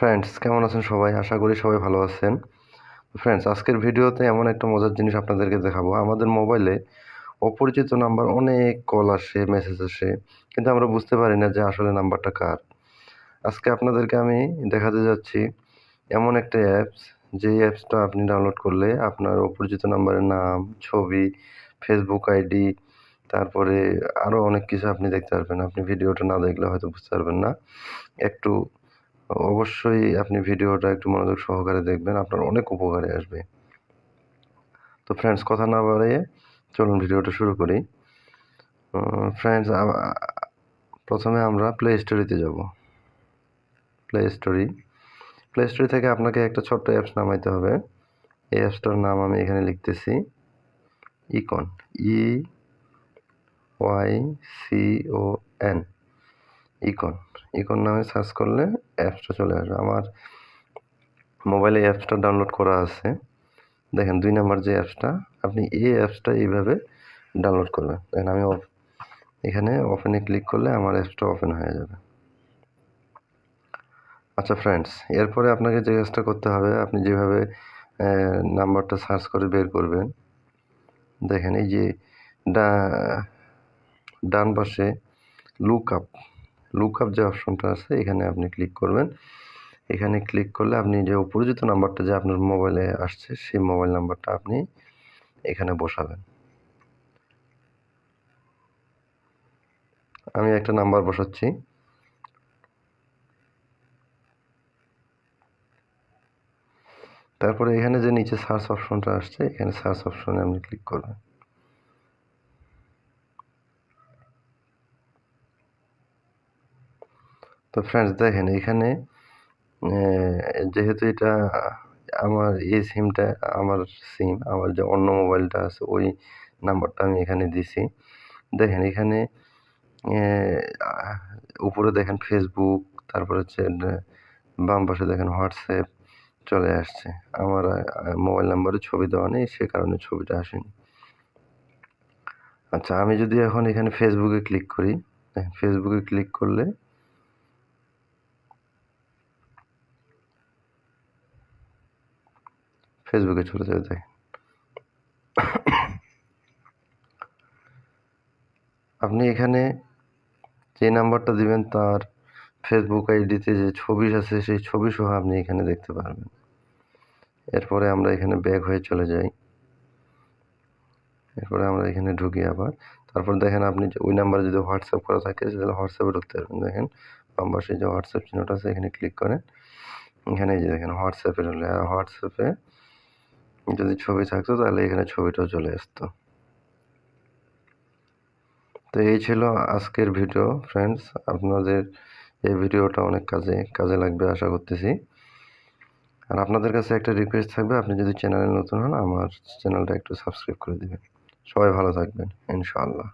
Friends কেমন আছেন সবাই? আশা করি সবাই ভালো আছেন। ফ্রেন্ডস আজকের ভিডিওতে এমন একটা মজার জিনিস আপনাদেরকে দেখাবো। আমাদের মোবাইলে অপরিচিত নাম্বার অনেক কল আসে মেসেজ আসে, কিন্তু আমরা বুঝতে পারি না যে আসলে নাম্বারটা কার। আজকে আপনাদেরকে আমি দেখাতে যাচ্ছি এমন একটা অ্যাপস যে অ্যাপসটা আপনি ডাউনলোড করলে আপনার অপরিচিত নাম্বারের নাম, ছবি ফেসবুক আইডি তারপরে আরও অনেক কিছু আপনি দেখতে পারবেন। আপনি ভিডিওটা না দেখলে হয়তো বুঝতে পারবেন না। একটু অবশ্যই আপনি ভিডিওটা একটু মনোযোগ সহকারে দেখবেন, আপনার অনেক উপকারে আসবে। তো ফ্রেন্ডস কথা না বাড়িয়ে চলুন ভিডিওটা শুরু করি। ফ্রেন্ডস প্রথমে আমরা প্লে স্টোরিতে যাব। প্লে স্টোরি প্লে স্টোরি থেকে আপনাকে একটা ছোট্ট অ্যাপস নামাইতে হবে। এই অ্যাপসটার নাম আমি এখানে লিখতেছি Eycon E Y C O N Eycon Eycon নামে সার্চ করলে অ্যাপসটা চলে আসবে। আমার মোবাইলে অ্যাপসটা ডাউনলোড করা আছে। দেখেন, দুই নাম্বার যে অ্যাপসটা, আপনি এই অ্যাপসটা এইভাবে ডাউনলোড করবেন। দেখেন, আমি এখানে ওপেনে ক্লিক করলে আমার অ্যাপসটা ওপেন হয়ে যাবে। আচ্ছা ফ্রেন্ডস এরপরে আপনাকে যে কাজটা করতে হবে, আপনি যেভাবে নাম্বারটা সার্চ করে বের করবেন, দেখেন, এই যে ডান পাশে লুক আপ লুক আপ যে অপশনটা আছে, এখানে আপনি ক্লিক করবেন। এখানে ক্লিক করলে আপনি যে অপরিচিত নাম্বারটা যে আপনার মোবাইলে আসছে, সেই মোবাইল নাম্বারটা আপনি এখানে বসাবেন। আমি একটা নাম্বার বসাচ্ছি। তারপরে এখানে যে নিচে সার্চ অপশনটা আসছে, এখানে সার্চ অপশনে আপনি ক্লিক করবেন। তো ফ্রেন্ডস দেখেন এখানে যেহেতু এটা আমার এই সিমটা আমার সিম আমার যে অন্য মোবাইলটা আছে, ওই নাম্বারটা আমি এখানে দিছি। দেখেন এখানে উপরে দেখেন ফেসবুক তারপর হচ্ছে, বাম পাশে দেখেন হোয়াটসঅ্যাপ চলে আসছে। আমার মোবাইল নাম্বারে ছবি দেওয়া নেই, সে কারণে ছবিটা আসেনি। আচ্ছা আমি যদি এখন এখানে ফেসবুকে ক্লিক করি ফেসবুকে ক্লিক করলে ফেসবুকে চলে যাবে দেখেন আপনি এখানে যে নাম্বারটা দিবেন, তার ফেসবুক আইডিতে যে ছবি আছে, সেই ছবি সহ আপনি এখানে দেখতে পারবেন। এরপরে আমরা এখানে ব্যাক হয়ে চলে যাই। এরপরে আমরা এখানে ঢুকি আবার। তারপর দেখেন আপনি ওই নাম্বারে যদি হোয়াটসঅ্যাপ করা থাকে, তাহলে হোয়াটসঅ্যাপে ঢুকতে পারবেন। দেখেন পাশে যে হোয়াটসঅ্যাপ চিহ্নটা আছে, এখানে ক্লিক করেন। এখানে যে দেখেন, হোয়াটসঅ্যাপে হোয়াটসঅ্যাপে যদি ছবি থাকতো, তাহলে এখানে ছবিটাও চলে আসতো। তো এই ছিল আজকের ভিডিও ফ্রেন্ডস আপনাদের এই ভিডিওটা অনেক কাজে কাজে লাগবে, আশা করতেছি। আর আপনাদের কাছে একটা রিকোয়েস্ট থাকবে, আপনি যদি চ্যানেলে নতুন হন, আমার চ্যানেলটা একটু সাবস্ক্রাইব করে দেবেন। সবাই ভালো থাকবেন, ইনশাআল্লাহ।